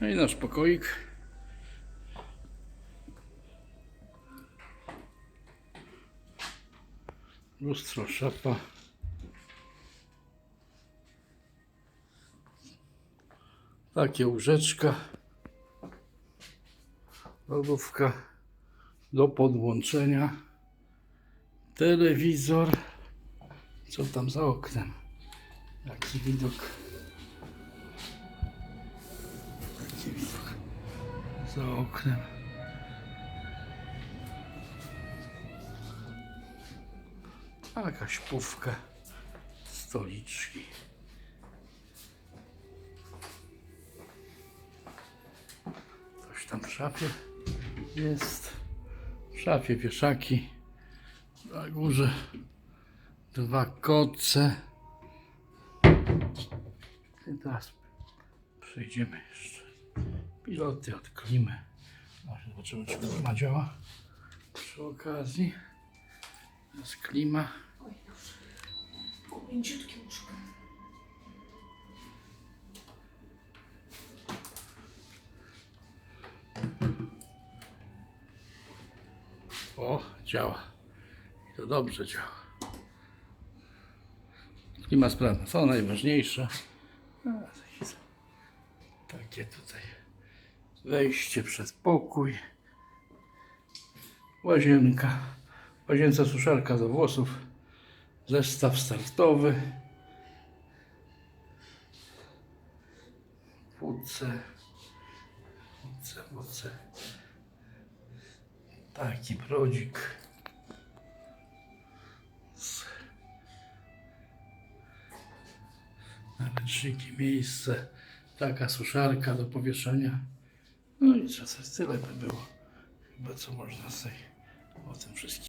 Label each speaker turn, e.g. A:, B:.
A: No i nasz pokoik. Lustro, szafa. Takie łóżeczka. Lodówka do podłączenia. Telewizor. Co tam za oknem? Jaki widok. Za oknem. A Jakaś pówka. Stoliczki. Coś tam w szafie jest. W szafie wieszaki. Na górze dwa koce. I teraz przejdziemy jeszcze. Piloty od klimy. Może zobaczymy, czy klima działa. Przy okazji jest klima.
B: Mięciutkie łóżko.
A: O, działa. I to dobrze działa. Klima sprawna. Co najważniejsze. Takie tutaj wejście przez pokój. Łazienka. W łazience suszarka do włosów. Zestaw startowy. Wódce. Wódce, wódce. Taki brodzik. Z- Na ręczniki miejsce. Taka suszarka do powieszenia. No i co tyle by było. Chyba co można tej, o tym wszystkim.